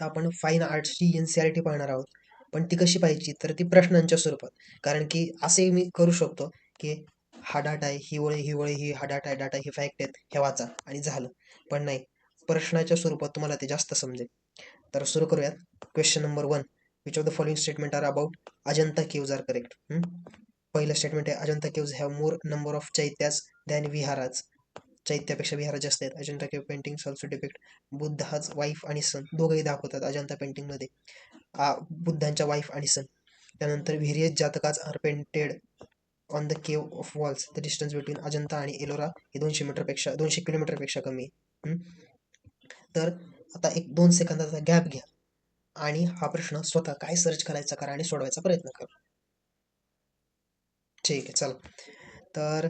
तर आपण फाईन आर्ट्सची एन सी आर टी पाहणार आहोत. पण ती कशी पाहिजे तर ती प्रश्नांच्या स्वरूपात. कारण की असे मी करू शकतो की हा डाटा आहे ही ओळ ही ओळ ही हा डाटा आहे डाटा ही फॅक्ट आहेत हे वाचा आणि झालं. पण नाही प्रश्नाच्या स्वरूपात तुम्हाला ते जास्त समजेल. तर सुरू करूयात. Question number one which of the following statement are about Ajanta caves are correct पहिलं स्टेटमेंट आहे Ajanta caves have more number of chaityas than viharas चैत्यापेक्षा विहार जास्त आहेत. Ajanta cave painting also depict Buddha wife आणि son दोघंही दाखवतात अजंता पेंटिंगमध्ये बुद्धांच्या वाईफ आणि सन त्यानंतर various Jatakas are painted on the cave of walls the distance between Ajanta आणि एलोरा हे दोनशे मीटरपेक्षा दोनशे किलोमीटरपेक्षा कमी आहे. तर आता एक दोन सेकंदाचा गॅप घ्या. आणि हा प्रश्न स्वतः काय सर्च करायचा करा आणि सोडवायचा प्रयत्न करा. ठीक आहे चला. तर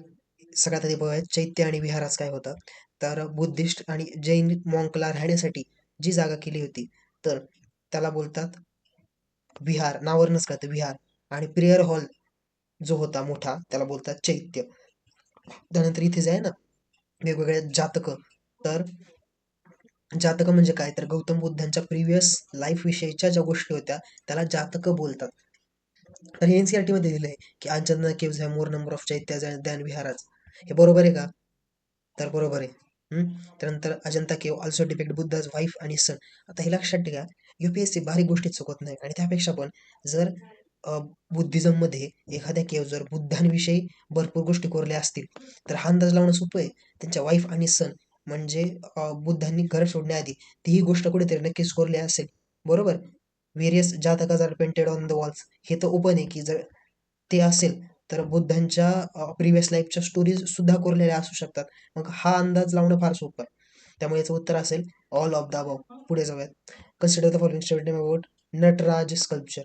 सगळ्यात आधी बघा चैत्य आणि विहारास काय होतं? तर बुद्धिस्ट आणि जैन मॉंकला राहण्यासाठी जी जागा केली होती तर त्याला बोलतात विहार. नावरूनच कळतं विहार. आणि प्रेयर हॉल जो होता मोठा त्याला बोलतात चैत्य. त्यानंतर इथे जे आहे ना वेगवेगळ्या जातकं. तर जातकं म्हणजे काय? तर गौतम बुद्धांच्या प्रिव्हियस लाईफ विषयीच्या ज्या गोष्टी होत्या त्याला जातकं बोलतात. तर हे एनसीआरटी मध्ये दिलंय की Anjana caves have more number of chaitya than viharas. हे बरोबर आहे का? तर बरोबर आहे. त्यानंतर Ajanta cave also depict Buddha's wife आणि सन आता हे लक्षात ठेवा युपीएससी बारीक गोष्टी चुकत नाही. आणि त्यापेक्षा पण जर बुद्धिझममध्ये एखाद्या केव जर बुद्धांविषयी भरपूर गोष्टी कोरल्या असतील तर हा अंदाज लावणं सोपं आहे. त्यांच्या वाईफ आणि सन म्हणजे बुद्धांनी घर सोडण्याआधी तीही गोष्ट कुठेतरी नक्कीच कोरली असेल. बरोबर? Various Jatakas are painted on the walls हे तर ओपन आहे की जर ते असेल तर बुद्धांच्या प्रिव्हियस लाईफच्या स्टोरीज सुद्धा कोरलेल्या असू शकतात. मग हा अंदाज लावणं फार सोपं आहे. त्यामुळे याचं उत्तर असेल ऑल ऑफ द अबाव पुढे जाऊयात. Consider the following statement about Nataraja sculpture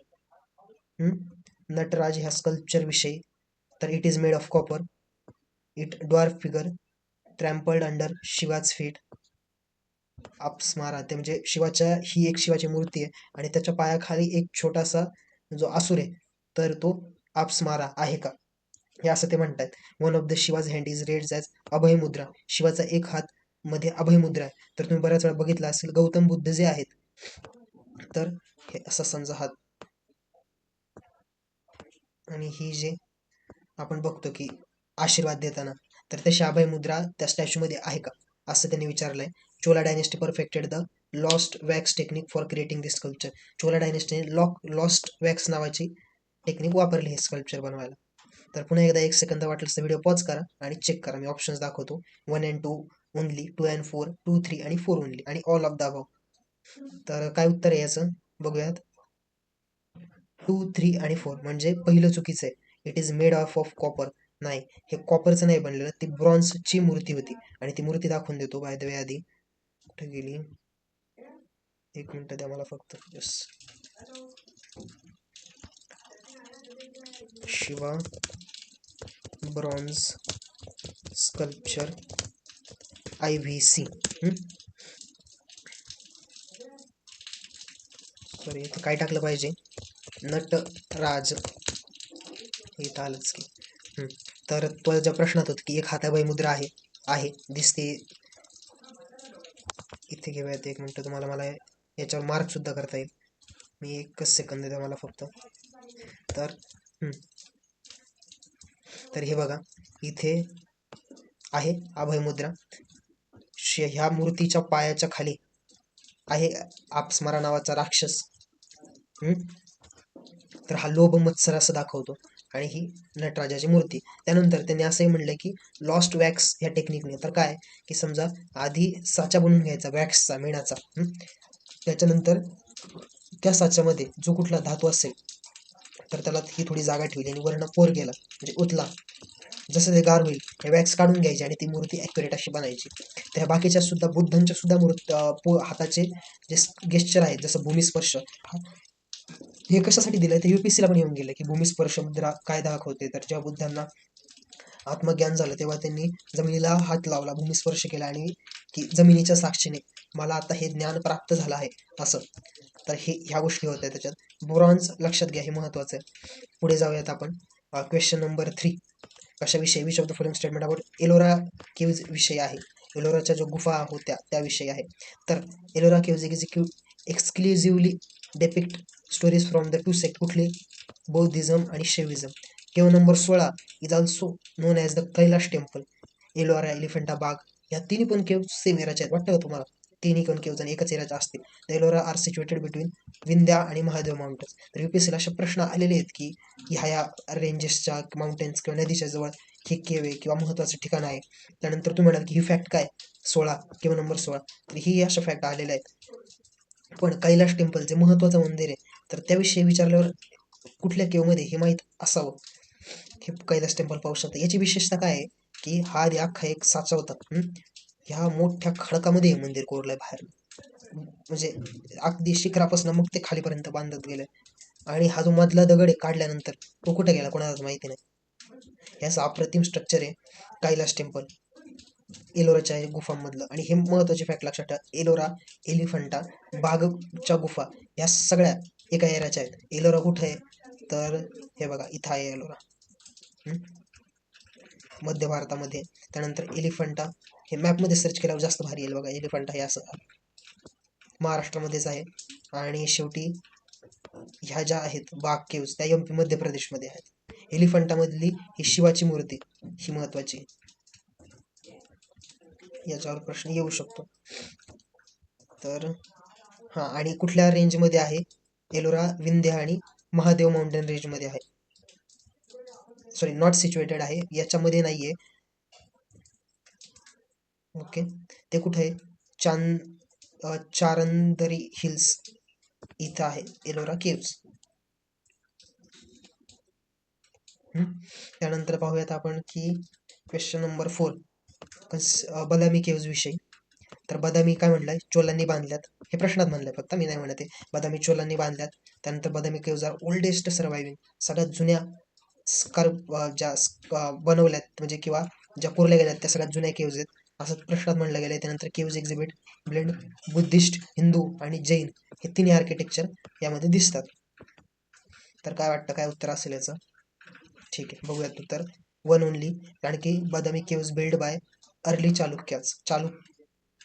Nataraja ह्या स्कल्पचर विषयी. तर it is made of copper it dwarf figure trampled under Shiva's feet Apasmara ते म्हणजे शिवाच्या ही एक शिवाची मूर्ती आहे. आणि त्याच्या पायाखाली एक छोटासा जो आसूर आहे तर तो अपस्मारा आहे का? हे असं ते म्हणतात one of the Shiva's hand is raised as abhaya mudra शिवाचा एक हात मध्ये अभय मुद्रा आहे. तर तुम्ही बऱ्याच वेळा बघितला असेल गौतम बुद्ध जे आहेत तर हे असा समजा हात. आणि ही जे आपण बघतो की आशीर्वाद देताना तर तशी अभय मुद्रा त्या स्टॅच्यू मध्ये आहे का? असं त्यांनी विचारलंय. Chola dynasty perfected the lost wax technique for creating this sculpture Chola डायनेस्टीने lock lost wax नावाची टेक्निक वापरली हे स्कल्पचर बनवायला. तर पुन्हा एकदा एक सेकंद वाटल्यास तर व्हिडिओ पॉज करा आणि चेक करा. मी ऑप्शन्स दाखवतो. One and two only two and four two three आणि फोर ओनली आणि ऑल ऑफ दाबाव तर काय उत्तर आहे याचं? बघूयात. टू थ्री आणि फोर म्हणजे पहिलं चुकीचं आहे. It is made of of copper नाही हे कॉपरचं नाही बनलेलं. ती ब्रॉन्झची मूर्ती होती. आणि ती मूर्ती दाखवून देतो बाय द वे आधी. कुठे गेली? एक मिनटं द्या मला फक्त. Yes Shiva bronze sculpture I V C. Sorry इथं काय टाकलं पाहिजे? नटराज. इथं आलंच की. तर तो ज्या प्रश्नात होत की एक हाताबाई मुद्रा आहे आहे दिसते. इथे घेऊयात एक मिनटं. तुम्हाला मला याच्यावर मार्क सुद्धा करता येईल. मी एकच सेकंद देतो मला फक्त. तर तर हे बघा इथे आहे अभय मुद्रा. ह्या मूर्तीच्या पायाच्या खाली आहे आपस्मारा नावाचा राक्षस. तर हा लोभ मत्सर असं दाखवतो. आणि ही नटराजाची मूर्ती. त्यानंतर त्यांनी असंही म्हणलं की लॉस्ट वॅक्स ह्या टेक्निकने तर काय? की समजा आधी साचा बनवून घ्यायचा वॅक्सचा मेणाचा. त्याच्यानंतर त्या साच्यामध्ये जो कुठला धातू असेल तर त्याला ही थोडी जागा ठेवली आणि वर्ण पोर गेला म्हणजे उतला जसं ते गार होईल हे वॅक्स काढून घ्यायचे आणि ती मूर्ती ॲक्युरेट अशी बनायची. त्या बाकीच्या सुद्धा बुद्धांच्या सुद्धा मूर्त हाताचे जे गेस्चर आहेत जसं भूमिस्पर्श. हे कशासाठी दिलं ते युपीएससीला पण येऊन गेलं की भूमिस्पर्श मुद्रा काय दाखवते? तर जेव्हा बुद्धांना आत्मज्ञान झालं तेव्हा त्यांनी जमिनीला हात लावला भूमिस्पर्श केला आणि की जमिनीच्या साक्षीने मला आता हे ज्ञान प्राप्त झालं आहे असं. तर हे ह्या गोष्टी होत्या त्याच्यात. ब्रॉन्झ लक्षात घ्या हे महत्वाचं आहे. पुढे जाऊयात आपण. Question number three कशाविषयी? Which of the following statement about Ellora caves विषय आहे? एलोराच्या जो गुफा होत्या त्याविषयी आहे. तर Ellora caves एक्झिक्यू exclusively depict stories from the two sect कुठले? बौद्धिझम आणि शैविझम. केव नंबर सोळा is also known as the Kailash temple. Ellora Elephanta Bagh या तिन्ही पण केव सेम एराच्या आहेत. वाटतं का तुम्हाला? तिन्ही कण किंवा एकच एराच्या असतील the Ellora are situated between Vindhya आणि महादेव माउंटन्स तर युपीएससीला असे प्रश्न आलेले आहेत की ह्या या रेंजेसच्या माउंटेन्स किंवा नदीच्या जवळ हे केवे आहे किंवा महत्त्वाचं ठिकाण आहे. त्यानंतर तुम्ही म्हणाल की ही फॅक्ट काय? सोळा किंवा नंबर सोळा. तर ही अशा फॅक्ट आलेल्या आहेत. पण कैलाश टेम्पल जे महत्त्वाचं मंदिर आहे तर त्याविषयी विचारल्यावर कुठल्या केवमध्ये हे माहीत असावं? हे कैलास टेम्पल पाहू शकतं. याची विशेषता काय आहे? की हा आधी अख्खा एक साचा होता. ह्या मोठ्या खडकामध्ये हे मंदिर कोरलंय बाहेर. म्हणजे अगदी शिखरापासून मग ते खालीपर्यंत बांधत गेले आणि हा जो मधला दगड आहे काढल्यानंतर तो कुठे गेला कोणालाच माहिती नाही. ह्याचं अप्रतिम स्ट्रक्चर आहे कैलास टेम्पल एलोराच्या गुफांमधलं. आणि हे महत्त्वाचे फॅक्ट लक्षात ठेवा. एलोरा एलिफंटा बागच्या गुफा ह्या सगळ्या एका एराच्या आहेत. एलोरा कुठं आहे? तर हे बघा इथं आहे एलोरा. मध्य भारतामध्ये त्यानंतर एलिफंटा हे मॅपमध्ये सर्च केल्यावर जास्त भारी येईल बघा एलिफंट हे असं. महाराष्ट्रामध्येच आहे. आणि शेवटी ह्या ज्या आहेत बाग केव्ज त्या एम पी मध्य प्रदेशमध्ये आहेत. एलिफंटामधली ही शिवाची मूर्ती ही महत्वाची. याच्यावर प्रश्न येऊ शकतो. तर हां आणि कुठल्या रेंजमध्ये आहे? एलोरा विंध्य आणि महादेव माउंटेन रेंजमध्ये आहे. सॉरी नॉट सिच्युएटेड आहे. याच्यामध्ये नाही आहे ओके. ते कुठे आहे? चांद चारंदरी हिल्स इथं आहे. एलोरा केव्स. त्यानंतर पाहूयात आपण की question number four Badami caves विषयी. तर बदामी काय म्हणलंय? चोलांनी बांधल्यात. हे प्रश्नात म्हणलंय फक्त मी नाही म्हणत आहे. बदामी चोलांनी बांधल्यात. त्यानंतर Badami caves are oldest surviving सगळ्यात जुन्या स्कार ज्या बनवल्यात म्हणजे किंवा ज्या कोरल्या गेल्यात त्या सगळ्यात जुन्या केव्ज आहेत. असं प्रश्नात म्हणलं गेलंय. त्यानंतर caves exhibit blend Buddhist Hindu आणि जैन हे तिन्ही आर्किटेक्चर यामध्ये दिसतात. तर काय वाटतं? काय उत्तर असेल याचं? ठीक आहे बघूयात उत्तर. वन ओनली कारण की Badami caves build by early Chalukyas चालू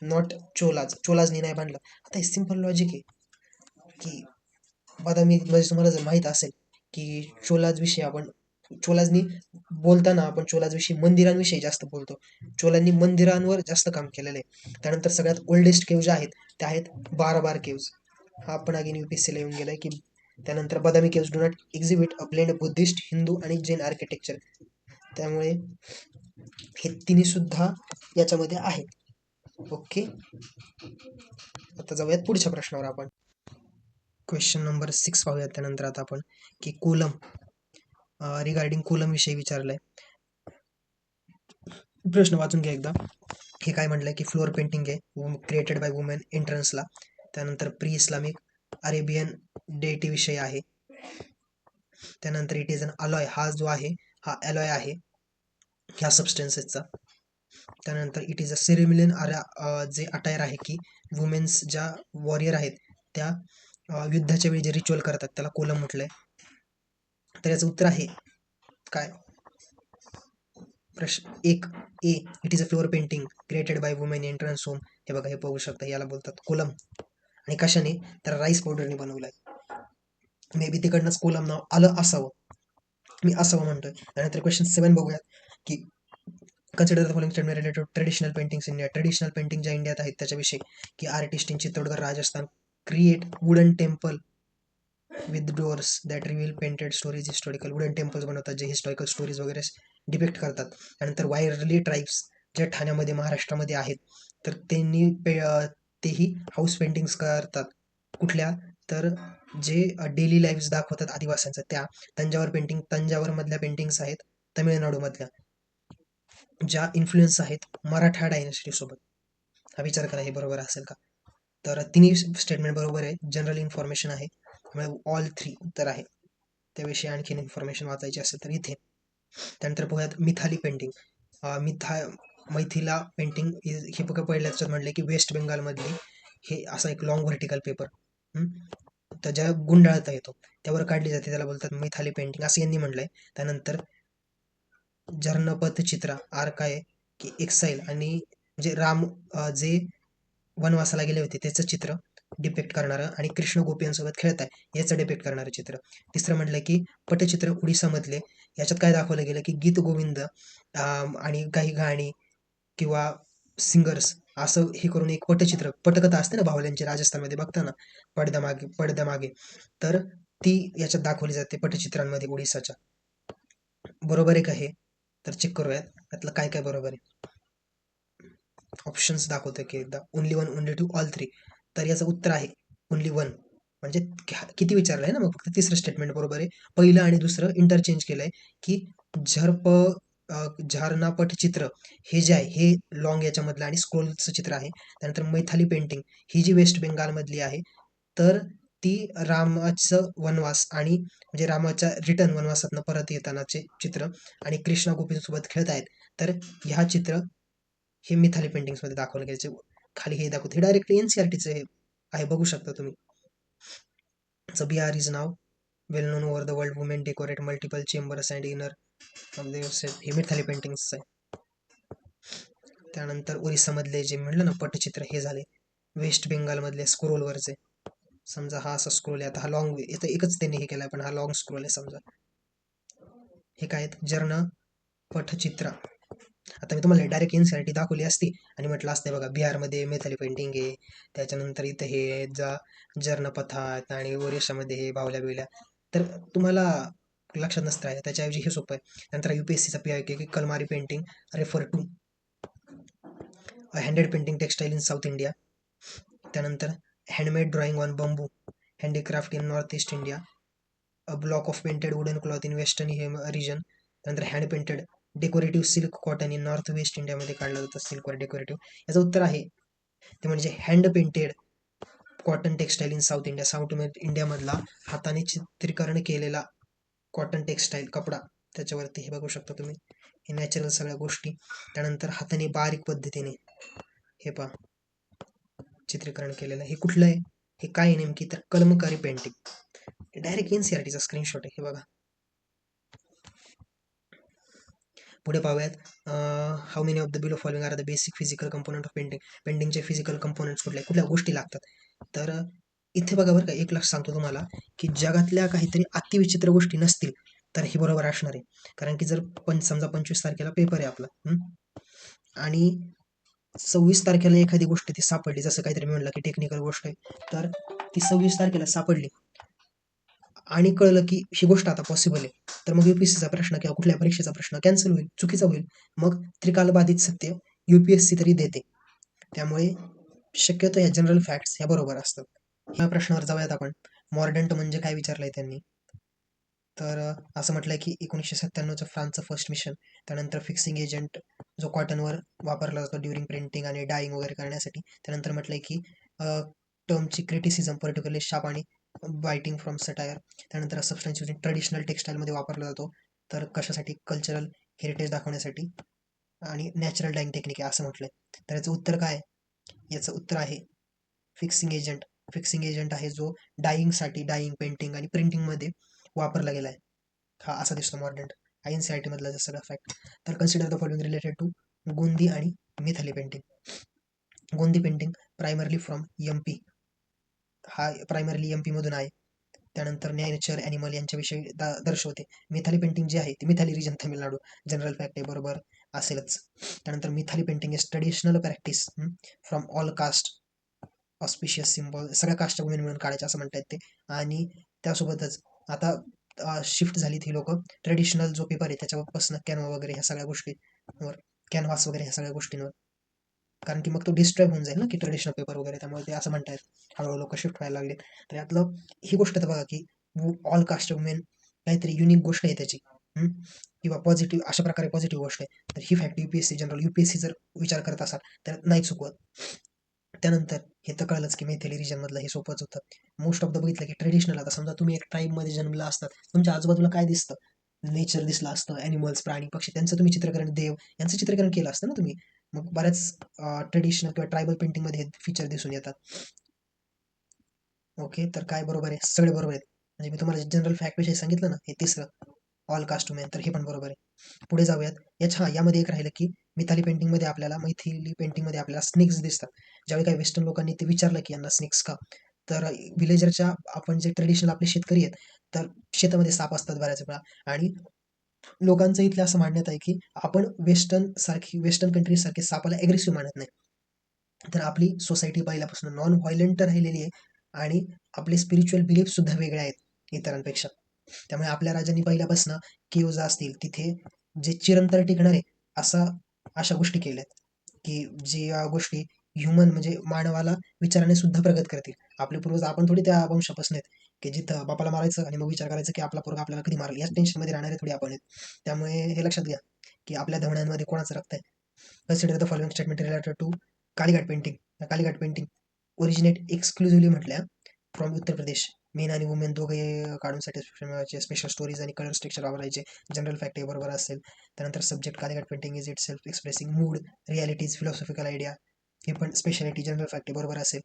नॉट चोलाज. चोलाजनी नाही बांधलं. आता हे सिंपल लॉजिक आहे की बदामी म्हणजे तुम्हाला जर माहीत असेल की चोलाज विषयी आपण चोलाजनी बोलताना आपण चोलाजविषयी मंदिरांविषयी जास्त बोलतो. चोलांनी मंदिरांवर जास्त काम केलेलं आहे. त्यानंतर सगळ्यात ओल्डेस्ट केव्ज आहेत त्या आहेत बारा बार केव्ज. हा आपण अगेन युपीएससीला येऊन गेलाय की त्यानंतर Badami caves. Do not exhibit a blend Buddhist Hindu आणि जैन आर्किटेक्चर त्यामुळे हे तिन्ही सुद्धा याच्यामध्ये आहेत. ओके आता जाऊयात पुढच्या प्रश्नावर आपण. क्वेश्चन नंबर सिक्स पाहूयात त्यानंतर आता आपण. की कोलम. रिगार्डिंग कोलम विषयी विचारलंय. प्रश्न वाचून घ्या एकदा. हे काय म्हटलंय की फ्लोअर पेंटिंग आहे. क्रिएटेड बाय वुमेन एंट्रन्सला त्यानंतर प्री इस्लामिक अरेबियन डेटी विषय आहे. त्यानंतर इट इज अन अलॉय हा जो आहे हा अलॉय आहे. ह्या सबस्टेन्सेसचा त्यानंतर इट इज अ सेरेमिलियन जे अटायर आहे की वुमेन्स ज्या वॉरियर आहेत त्या युद्धाच्या वेळी जे रिच्युअल करतात त्याला कोलम म्हटलंय. तर याचं उत्तर आहे. काय? प्रश्न एक A it is a floor painting created by women entrance home हे बघा हे पाहू शकता याला बोलतात कोलम. आणि कशाने? तर राईस पावडरने बनवलाय. मे बी तिकडनंच कोलम नाव आलं असावं. मी असावं म्हणतोय. त्यानंतर क्वेश्चन सेवन बघूयात की consider the following statement related traditional paintings India traditional painting ज्या इंडियात आहेत त्याच्याविषयी की artist in Chittorgarh Rajasthan create wooden temple with doors that reveal painted stories historical wooden temples बनवतात जे हिस्टॉरिकल स्टोरीज वगैरे डिपेक्ट करतात. त्यानंतर वायरली ट्राईब्स ज्या ठाण्यामध्ये महाराष्ट्रामध्ये आहेत तर त्यांनी पे तेही हाऊस पेंटिंग्स करतात. कुठल्या? तर जे डेली लाईफ्स दाखवतात आदिवासांचं त्या तंजावर पेंटिंग तंजावरमधल्या पेंटिंग्स आहेत तमिळनाडूमधल्या ज्या इन्फ्लुएन्स आहेत मराठा डायनेस्टी सोबत. हा विचार करा हे बरोबर असेल का? तर तिन्ही स्टेटमेंट बरोबर आहे जनरल इन्फॉर्मेशन आहे. त्यामुळे ऑल थ्री उत्तर आहे. त्याविषयी आणखीन इन्फॉर्मेशन वाचायची असेल तर इथे. त्यानंतर बघूयात मिथाली पेंटिंग मिथा मैथिला पेंटिंग हे बघा पहिल्या याच्यात म्हटले की वेस्ट बेंगालमधली हे असा एक लॉंग व्हर्टिकल पेपर तर ज्या गुंडाळता येतो त्यावर काढली जाते त्याला बोलतात मिथाली पेंटिंग असं यांनी म्हणलंय त्यानंतर जर्नपथ चित्रा आर काय की एक्साईल आणि जे राम जे वनवासाला गेले होते त्याचं चित्र डिपेक्ट करणारं आणि कृष्ण गोपियांसोबत खेळत आहे याचं डिपेक्ट करणारं चित्र. तिसरं म्हटलं की पटचित्र उडीसामधले याच्यात काय दाखवलं गेलं की गीत गोविंद आणि काही गाणी किंवा सिंगर्स असं हे करून एक पटचित्र पटकथा असते ना बाहुल्यांची राजस्थानमध्ये बघताना पडद्यामागे पडद्यामागे. तर ती याच्यात दाखवली जाते पटचित्रांमध्ये ओडिसाच्या बरोबर आहे का हे? तर चेक करूयात यातलं काय काय बरोबर आहे. ऑप्शन्स दाखवतं की एकदा. Only one only two all three तर याचं उत्तर आहे ओनली वन म्हणजे किती विचारलं आहे ना मग फक्त तिसरं स्टेटमेंट बरोबर आहे. पहिलं आणि दुसरं इंटरचेंज केलं आहे की झरप झारनापट चित्र हे जे आहे हे लॉंग याच्यामधलं आणि स्क्रोलचं चित्र आहे. त्यानंतर मैथाली पेंटिंग ही जी वेस्ट बेंगालमधली आहे तर ती रामाचं वनवास आणि म्हणजे रामाच्या रिटर्न वनवासातनं परत येतानाचे चित्र आणि कृष्णा गोपींसोबत खेळत आहेत. तर ह्या चित्र हे मिथाली पेंटिंग्समध्ये दाखवलं गेल्याचे खाली हे दाखवत. हे डायरेक्टली एन हे आहे बघू शकता तुम्ही. Bihar is now well known over the world women decorate multiple chambers and inner हे मिठाली पेंटिंग्स आहे. त्यानंतर ओरिसामधले जे म्हणलं ना पटचित्र हे झाले. वेस्ट बेंगालमधले स्क्रोलवरचे समजा हा असा स्क्रोल आहे. आता हा लॉंग इथं एकच त्यांनी हे केलाय पण हा लॉंग स्क्रोल आहे समजा. हे काय आहेत? जर्ण पटचित्र. आता मी तुम्हाला डायरेक्ट एनसीआरटी दाखवली असती. आणि म्हटलं असते बघा बिहारमध्ये मेथाली पेंटिंग आहे. त्याच्यानंतर इथं हे जा जर्नपथात आणि ओरिसामध्ये हे बावल्या बिवल्या तर तुम्हाला लक्षात नसतं आहे त्याच्याऐवजी हे सोपं आहे. नंतर यू पी आय की Kalamkari painting refer to handed painting textile in South India त्यानंतर handmade drawing on bamboo handicraft in North East India a block of painted wooden cloth in western हे रिजन त्यानंतर hand painted decorative silk cotton in north west इंडियामध्ये काढला जातं सिल्कवर decorative याचं उत्तर आहे ते म्हणजे hand painted cotton textile in South India South इंडियामधला हाताने चित्रीकरण केलेला कॉटन टेक्स्टाईल कपडा त्याच्यावरती हे बघू शकता तुम्ही. हे नॅचरल सगळ्या गोष्टी. त्यानंतर हाताने बारीक पद्धतीने हे पहा. चित्रीकरण केलेलं हे कुठलं आहे? हे काय नेमकी? तर Kalamkari painting direct N C R टीचा स्क्रीनशॉट आहे. हे बघा. पुढे पाहूयात. How many of the below following are the basic physical component of painting पेंटिंगचे फिजिकल कंपोनंट्स कुठल्या कुठल्या गोष्टी लागतात? तर इथे बघा बरं का एक लक्ष सांगतो तुम्हाला की जगातल्या काहीतरी अतिविचित्र गोष्टी नसतील तर हे बरोबर असणार आहे. कारण की जर पण समजा पंचवीस तारखेला पेपर आहे आपला आणि सव्वीस तारखेला एखादी गोष्ट ती सापडली जसं काहीतरी म्हणलं की टेक्निकल गोष्ट आहे तर ती सव्वीस तारखेला सापडली आणि कळलं की ही गोष्ट आता पॉसिबल आहे. तर मग युपीएससीचा प्रश्न किंवा कुठल्या परीक्षेचा प्रश्न कॅन्सल होईल चुकीचा होईल मग त्रिकालबाधित सत्य युपीएससी तरी देते. त्यामुळे शक्यतो ह्या जनरल फॅक्ट्स ह्या बरोबर असतात. ह्या प्रश्नावर जाऊयात आपण. मॉर्डंट म्हणजे काय विचारलंय त्यांनी? तर असं म्हटलंय की एकोणीसशे सत्त्याण्णवचं फ्रान्सचं फर्स्ट मिशन त्यानंतर फिक्सिंग एजंट जो कॉटनवर वापरला जातो ड्युरिंग प्रिंटिंग आणि डाईंग वगैरे करण्यासाठी त्यानंतर म्हटलंय की टर्मची क्रिटिसिझम पर्टिक्युलरली शाप आणि बायटिंग फ्रॉम सटायर त्यानंतर सबस्टन्स ट्रेडिशनल टेक्स्टाईलमध्ये वापरला जातो. तर कशासाठी? कल्चरल हेरिटेज दाखवण्यासाठी आणि नॅचरल डाईंग टेक्निक आहे असं म्हटलं आहे तर याचं उत्तर काय याचं उत्तर आहे फिक्सिंग एजंट फिक्सिंग एजंट आहे जो डाईंगसाठी डाईंग पेंटिंग आणि प्रिंटिंगमध्ये वापरला गेला आहे हा असा दिसतो modern I N C I टीमधला जसं फॅक्ट तर consider the following related to Gondi आणि Mithila painting Gondi painting primarily from M P हा प्रायमरली एम मधून आहे. त्यानंतर नेचर ॲनिमल यांच्याविषयी दा दर्शवते. मिथाली पेंटिंग जी आहे ती Mithila region Tamil Nadu general fact आहे बरोबर असेलच. त्यानंतर Mithila painting is traditional practice from all caste auspicious symbol सगळ्या कास्ट मिळून काढायचे असं म्हणतात ते. आणि त्यासोबतच आता शिफ्ट झाली ती लोक. ट्रेडिशनल जो पेपर आहे त्याच्यापासून कॅनवा वगैरे ह्या सगळ्या गोष्टींवर कॅनव्हास वगैरे ह्या सगळ्या गोष्टींवर. कारण की मग तो डिस्ट्रॉय होऊन जाईल ना की ट्रेडिशनल पेपर वगैरे. त्यामुळे ते असं म्हणतायत. हळूहळू लोक शिफ्ट व्हायला लागले तर यातलं ही गोष्ट तर बघा की ऑल कास्ट वुमेन काहीतरी युनिक गोष्ट आहे त्याची. किंवा पॉझिटिव्ह अशा प्रकारे पॉझिटिव्ह गोष्ट आहे. तर ही फॅक्ट युपीएससी जनरल युपीएससी जर विचार करत असाल तर नाही चुकवत. त्यानंतर हे तर कळलंच की मैथिली रिजनमधलं हे सोपंच होतं. मोस्ट ऑफ द बघितलं की ट्रेडिशनल आता समजा तुम्ही एक ट्राईबमध्ये जन्मला असतात तुमच्या आजूबाजूला काय दिसतं? नेचर दिसलं असतं ॲनिमल्स प्राणी पक्षी त्यांचं तुम्ही चित्रकरण देव यांचं चित्रकरण केलं असतं ना तुम्ही? मग बऱ्याच ट्रेडिशनल किंवा ट्रायबल पेंटिंगमध्ये हे फीचर दिसून येतात. ओके तर काय बरोबर आहे? सगळे बरोबर आहेत. म्हणजे मी तुम्हाला जनरल फॅक्टविषयी सांगितलं ना हे तिसरं. ऑल कास्ट मॅन तर हे पण बरोबर आहे. पुढे जाऊयात. याच्या यामध्ये एक राहिलं की मिथाली पेंटिंगमध्ये आपल्याला मैथिली पेंटिंगमध्ये आपल्याला स्नेक्स दिसतात. ज्यावेळी काही वेस्टर्न लोकांनी ते विचारलं की यांना स्नेक्स का? तर विलेजरच्या आपण जे ट्रेडिशनल आपले शेतकरी आहेत तर शेतामध्ये साप असतात बऱ्याच वेळा. आणि लोकांचं इथलं असं मानण्यात आहे की आपण वेस्टर्न सारखी वेस्टर्न कंट्री सारखी सापाला ॲग्रेसिव्ह मानत नाही. तर आपली सोसायटी पहिल्यापासून नॉन व्हायलंट राहिलेली आहे आणि आपले स्पिरिच्युअल बिलीफ सुद्धा वेगळे आहेत इतरांपेक्षा. त्यामुळे आपल्या राजांनी पहिल्यापासून केव्ज असतील तिथे जे चिरंतर टिकणारे असा अशा गोष्टी केल्या आहेत की ज्या गोष्टी ह्युमन म्हणजे मानवाला विचाराने सुद्धा प्रगत करतील. आपले पूर्वज आपण थोडी त्या वंशापासून आहेत की जिथं बापाला मारायचं आणि मग विचार करायचं की आपला पोरगा आपल्याला कधी मारेल? याच टेन्शनमध्ये राहणारे थोडी आपण आहेत. त्यामुळे हे लक्षात घ्या की आपल्या धवण्यांमध्ये कोणाचं रक्त आहे? Consider the following statement related to Kalighat painting Kalighat painting originate exclusively म्हटल्या फ्रॉम उत्तर प्रदेश. मेन आणि वुमेन दोघे काढून सॅटिस्फॅक्शन स्पेशल स्टोरीज आणि कलर स्ट्रक्चर वापरायचे. जनरल फॅक्ट बरोबर असेल. त्यानंतर subject Kalighat painting is it self expressing mood realities philosophical idea हे पण स्पेशालिटी जनरल फॅक्टरी बरोबर असेल.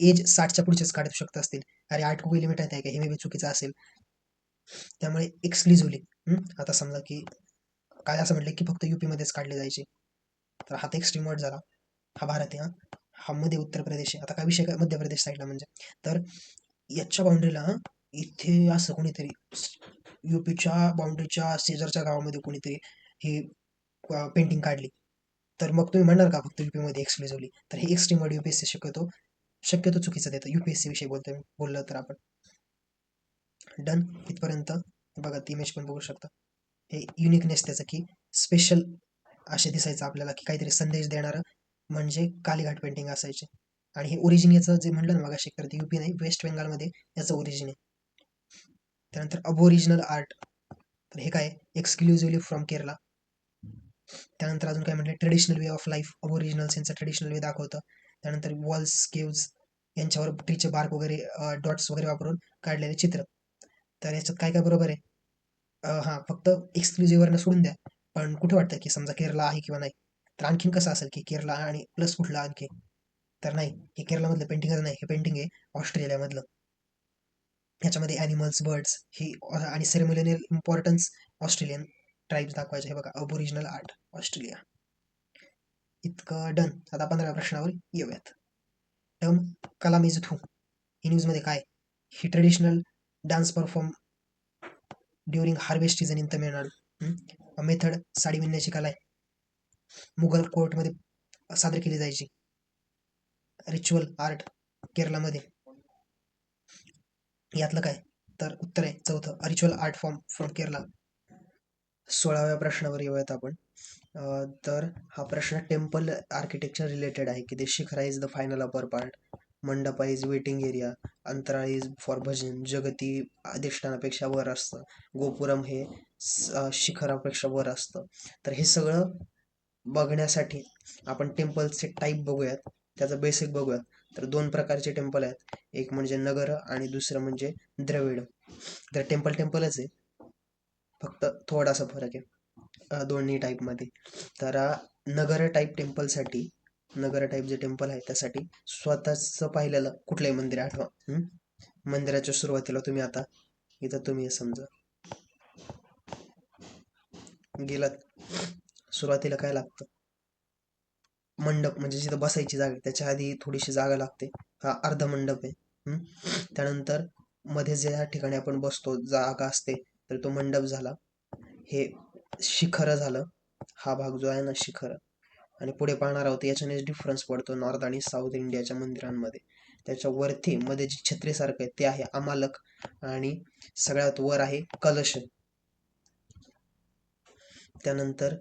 एज साठच्या पुढचेच काढू शकत असतील. अरे आठ कुठे लिमिट आहे का हे मे बी चुकीचं असेल. त्यामुळे एक्सक्लुझिव्हली आता समजा की काय असं म्हटलं की फक्त युपीमध्येच काढले जायचे. तर हा तर एक्स्ट्रीम वर्ड झाला. हा भारत आहे हा. हा मध्ये उत्तर प्रदेश आहे. आता काय विषय काय? मध्य प्रदेश साईडला म्हणजे. तर याच्या बाउंड्रीला इथे असं कोणीतरी युपीच्या बाउंड्रीच्या शेजारच्या गावामध्ये कोणीतरी ही पेंटिंग काढली. तर मग तुम्ही म्हणणार का फक्त युपीमध्ये एक्सक्लुझिव्हली तर हे एक्स्ट्रीम वर्ड युपीएससी शक्यतो शक्यतो चुकीचं देतं. युपीएससी विषयी बोलतोय बोललं तर आपण. डन इथपर्यंत बघा ती इमेज पण बघू शकता. हे युनिकनेस त्याचं की स्पेशल असे दिसायचं आपल्याला की काहीतरी संदेश देणारं म्हणजे कालीघाट पेंटिंग असायचे. आणि हे ओरिजिन याचं जे म्हणलं ना बघा तर ते युपी नाही वेस्ट बेंगालमध्ये याचं ओरिजिन आहे. त्यानंतर अबोरिजिनल आर्ट तर हे काय? एक्सक्लुझिव्हली फ्रॉम केरला त्यानंतर अजून काय म्हटलं? Traditional way of life originals यांचं ट्रेडिशनल वे दाखवतं. त्यानंतर वॉल्स केव्ज यांच्यावर ट्रीचे बार्क वगैरे डॉट्स वगैरे वापरून काढलेले चित्र. तर याच्यात काय काय बरोबर आहे? हां फक्त एक्सक्लुझिव्हवरनं सोडून द्या. पण कुठे वाटतं की समजा केरला आहे किंवा नाही? तर आणखीन कसं असेल की केरला आणि प्लस कुठला आणखी? तर नाही हे केरलामधलं पेंटिंगच नाही. हे पेंटिंग आहे ऑस्ट्रेलियामधलं. याच्यामध्ये ॲनिमल्स बर्ड्स ही आणि सेरेमोनियल इम्पॉर्टन्स ऑस्ट्रेलियन. ट्राईब्स दाखवायचे. हे बघा अबोरिजिनल आर्ट ऑस्ट्रेलिया इतकं डन आता पंधरा प्रश्नावर येऊयात. टर्म कलाम इज थू ही न्यूजमध्ये काय? ही traditional dance perform during harvest season in Tamil Nadu method sari विणण्याची कला आहे. मुघल कोर्टमध्ये सादर केली जायची. रिच्युअल आर्ट केरलामध्ये यातलं काय? तर उत्तर आहे चौथं. Ritual art form from Kerala सोळाव्या प्रश्नावर येऊयात आपण. तर हा प्रश्न टेम्पल आर्किटेक्चर रिलेटेड आहे की ते shikhara is the final upper part mandapa is waiting area antarala is for bhajan jagati अधिष्ठानापेक्षा वर असतं गोपुरम हे शिखरापेक्षा वर असतं. तर हे सगळं बघण्यासाठी आपण टेम्पलचे टाईप बघूयात त्याचं बेसिक बघूयात. तर दोन प्रकारचे टेम्पल आहेत एक म्हणजे नगर आणि दुसरं म्हणजे द्रविड. तर टेम्पल टेम्पलच आहे फक्त थोडासा फरक आहे. दोन्ही टाईपमध्ये तर नगर टाईप टेम्पलसाठी नगर टाईप जे टेम्पल आहे त्यासाठी स्वतःच पाहिलेलं कुठलंही मंदिर आठवा. मंदिराच्या सुरुवातीला तुम्ही आता इथं तुम्ही समजा. गेलात. सुरुवातीला काय लागतं? मंडप म्हणजे जिथं बसायची जागा त्याच्या आधी थोडीशी जागा लागते. हा अर्ध मंडप आहे त्यानंतरमध्ये ज्या ठिकाणी आपण बसतो जागा असते तर तो मंडप झाला. हे शिखर झालं. हा भाग जो आहे ना शिखर. आणि पुढे पाहणार आहोत याच्यानेच डिफरन्स पडतो नॉर्थ आणि साऊथ इंडियाच्या मंदिरांमध्ये. त्याच्या वरती मध्ये जे छत्रीसारखं आहे ते आहे अमालक आणि सगळ्यात वर आहे कलश. त्यानंतर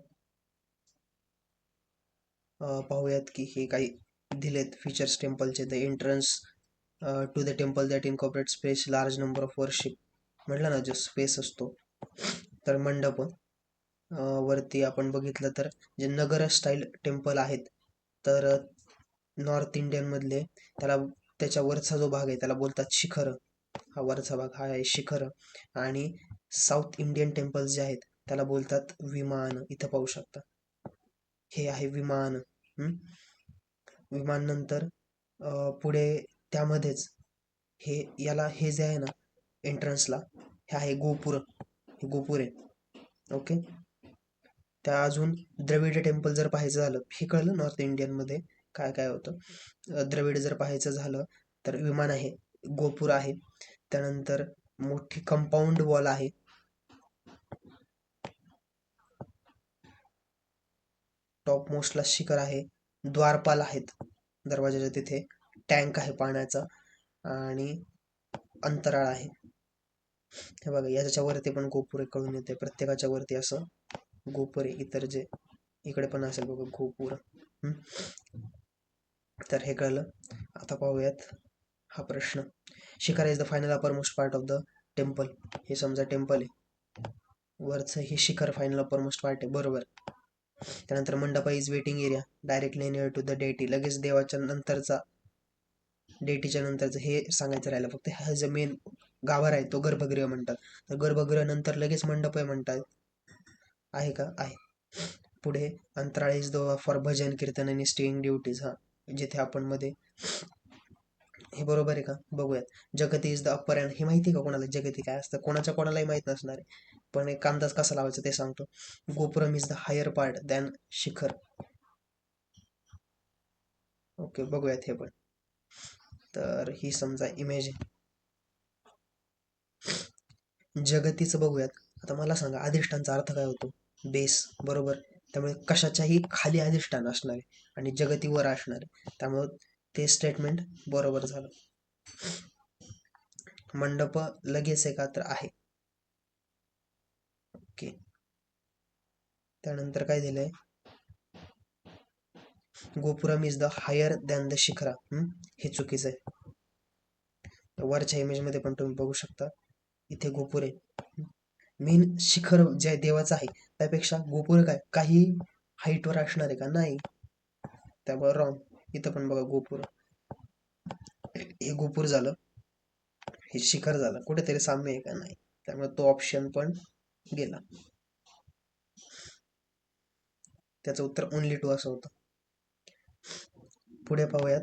पाहूयात की हे काही दिलेत features टेम्पलचे the entrance to the temple that incorporate space large number of worship म्हटलं ना जो स्पेस असतो तर मंडप वरती आपण बघितलं तर जे नगर स्टाईल टेम्पल आहेत तर नॉर्थ इंडियनमधले त्याला त्याच्या वरचा जो भाग आहे त्याला बोलतात शिखर. हा वरचा भाग हा आहे शिखर. आणि साऊथ इंडियन टेम्पल्स जे आहेत त्याला बोलतात विमान. इथं पाहू शकता. हे आहे विमान. विमान नंतर पुढे त्यामध्येच हे याला हे जे आहे ना एंट्रन्सला हे आहे गोपुर. हे गोपूर आहे. ओके त्या अजून द्रविड टेम्पल जर पाहायचं झालं हे कळलं नॉर्थ इंडियनमध्ये काय काय होतं? द्रविड जर पाहायचं झालं तर विमान आहे. गोपूर आहे. त्यानंतर मोठी कंपाऊंड वॉल आहे. टॉप मोस्टला शिखर आहे. द्वारपाल आहेत. दरवाजाच्या तिथे. टँक आहे पाण्याचा. आणि अंतराळ आहे. हे बघा याच्यावरती पण गोपुरे कळून येते प्रत्येकाच्या वरती असं गोपुरे इतर जे इकडे पण असेल बघा गोपुर. तर हे कळलं. आता पाहूयात हा प्रश्न. Shikhar is the final upper most part of the temple हे समजा टेम्पल आहे. वरचं हे शिखर फायनल अपर मोस्ट पार्ट आहे. बरोबर. त्यानंतर mandapa is waiting area directly near to the deity लगेच देवाच्या नंतरचा डेटीच्या नंतरचं हे सांगायचं राहिलं. फक्त हा अ मेन गाभारा आहे तो गर्भगृह म्हणतात. तर गर्भगृह नंतर लगेच मंडप आहे म्हणतात. आहे का? आहे. पुढे अंतराळ इज द फॉर भजन कीर्तन आणि स्टेईंग ड्युटीज हा. जिथे आपण मध्ये हे बरोबर आहे का? बघूयात. जगती इज द अप्पर अँड हे माहिती आहे का कोणाला? जगती काय असतं? कोणाच्या कोणालाही माहीत नसणार आहे. पण एक अंदाज कसा लावायचा ते सांगतो. Gopuram is the higher part than shikhar. Okay बघूयात हे पण. तर ही समजा इमेज आहे. जगतीचं बघूयात. आता मला सांगा अधिष्ठानचा अर्थ काय होतो? बेस बरोबर? त्यामुळे कशाच्याही खाली अधिष्ठान असणार आहे आणि जगती वर असणार आहे. त्यामुळे ते स्टेटमेंट बरोबर झालं. मंडप लगेच एकत्र आहे. ओके. त्यानंतर काय दिलंय gopuram is the higher than the shikhara. हे चुकीचं आहे. वरच्या इमेजमध्ये पण तुम्ही बघू शकता. इथे गोपुरे आहे. मेन शिखर जे देवाचं आहे त्यापेक्षा गोपुर काय? काही हाईटवर वर असणार आहे का? नाही. त्यामुळे रॉंग इथं पण बघा गोपुर. हे गोपूर झालं. हे शिखर झालं. कुठेतरी साम्य आहे का? नाही. त्यामुळे तो ऑप्शन पण गेला. त्याचं उत्तर ओनली टू असं होतं. पुढे पाहूयात.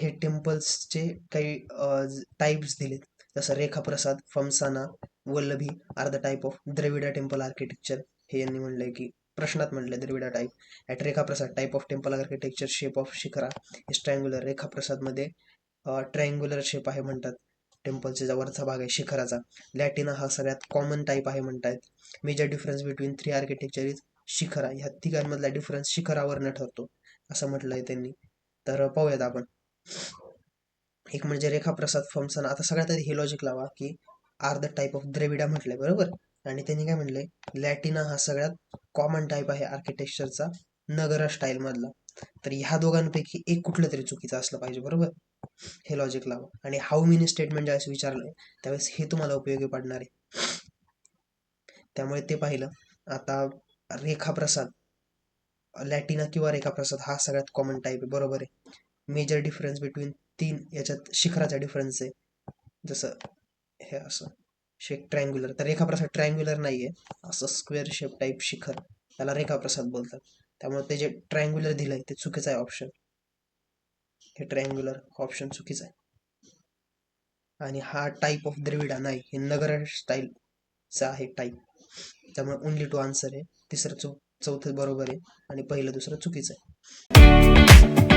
हे टेम्पल्सचे काही टाईप्स दिलेत. जसं Rekhaprasad Phamsana Valabhi are the type of Dravida temple architecture हे यांनी म्हणलंय की प्रश्नात म्हणलंय Dravida type at Rekhaprasad type of temple architecture shape of shikhara. Is triangular रेखाप्रसादमध्ये triangular shape आहे म्हणतात. टेम्पलचा जो वरचा भाग आहे शिखराचा. लॅटिना हा सगळ्यात कॉमन टाईप आहे म्हणतायत. Major difference between three architecture is shikhara. ह्या तिघांमधला डिफरन्स शिखरावरनं ठरतो असं म्हटलंय त्यांनी. तर पाहूयात आपण. एक म्हणजे रेखाप्रसाद फॉर्मसन आता सगळ्यात आधी हे लॉजिक लावा की are the type of Dravida म्हटलंय बरोबर? आणि त्यांनी काय म्हटलंय? लॅटिना हा सगळ्यात कॉमन टाईप आहे आर्किटेक्चरचा नगरा स्टाईल मधला. तर ह्या दोघांपैकी एक कुठलं तरी चुकीचं असलं पाहिजे बरोबर? हे लॉजिक लावा. आणि हाऊ मिनी स्टेटमेंट ज्यावेळेस विचारलंय त्यावेळेस हे तुम्हाला उपयोगी पडणार आहे. त्यामुळे ते पाहिलं. आता रेखाप्रसाद लॅटिना किंवा रेखाप्रसाद हा सगळ्यात कॉमन टाईप आहे बरोबर आहे. मेजर डिफरन्स बिटवीन तीन याच्यात शिखराचा डिफरन्स आहे. जसं हे असं शेक ट्रायंग्युलर तर रेखाप्रसाद ट्रायंग्युलर नाहीये. असं स्क्वेअर शेप टाईप शिखर. त्याला रेखाप्रसाद बोलतात. त्यामुळे ते जे ट्रायंग्युलर दिलंय ते चुकीचं आहे ऑप्शन हे ट्रायंग्युलर ऑप्शन चुकीचं आहे. आणि हा टाईप ऑफ द्रविडा नाही. हे नगर स्टाईलचा आहे टाईप त्यामुळे ओनली टू आन्सर आहे. तिसरं चौ चौथं बरोबर आहे. आणि पहिलं दुसरं चुकीचं आहे.